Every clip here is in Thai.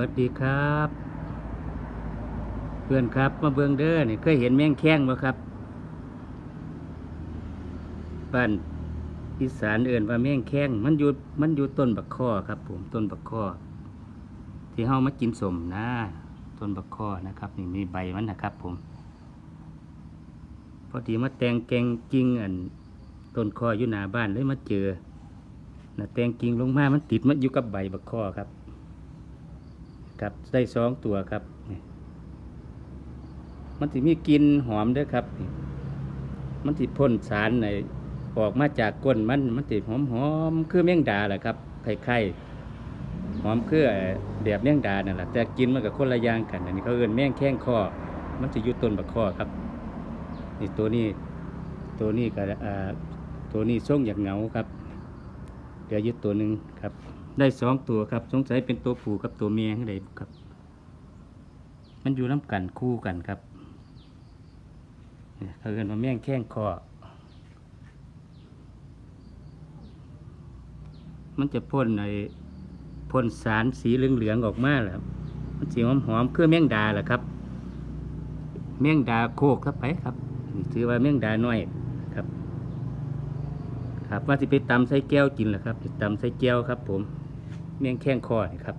วัสดีครับ เพื่อนครับมาเบิ่งเด้อนี่เคยเห็นแมงแข้งบ่ครับบ้านอีสานเอื่นว่าแมงแข้งมันอยู่มันอยู่ต้นบักข้อครับ ผมต้นบักข้อที่เฮามากินสมนะ ต้นบักข้อนะครับ นี่มีใบมันนะครับ ผมพอดีมาแตงแกงกิ่งอันต้นข้ออยู่หน้าบ้านเลยมาเจอนะแตงกิ่งลงมา มันติดมาอยู่กับใบบักข้อครับ ครับได้สองตัวครับ มันสิมีกลินหอมด้วยครับ มันสิพ่นสารในออกมาจากก้นมันมันสิหอมหอมๆคือแมงดาแหละครับไข่ไข่หอมคือเอ่อแบบแมงดานั่นแหละแต่กินมันกับคนละอย่างกันอันนี้เขาเอิ้นแม่งแข้งคอมันจะยู่ต้นบักคอครับนี่ตัวนี้ตัวนี้ก็ตัวนี้ส่งอย่างเหงาครับเดี๋ยวยึดตัวหนึ่งครับ ได้สองตัวครับ สงสัยเป็นตัวผู้กับตัวเมียให้ได้ครับ มันอยู่น้ำกันคู่กันครับเนี่ยขาเรียกว่าแม่งแข้งคอมันจะพ่นในพ่นสารสีเหลืองๆออกมาและครับมันสีหอมๆคือแมงดาแหละครับ แมงดาโคกครับไปครับถือว่าแมงดาน้อยครับ ครับว่าสิไปตำใส่แก้วกินแหละครับตำใส่แก้วครับผม เมี่ยงแข้งคอครับ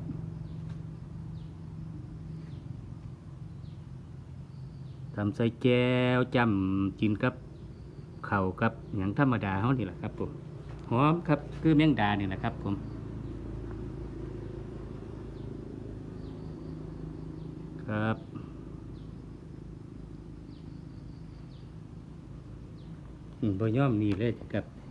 ทำใส่แก้วจำกินกับเข่ากับอย่างธรรมดาเขานี่แหละครับผมหอมครับคือเมี่ยงดาเนี่แหละครับผมครับบ่ย่อมนี่เลยครับ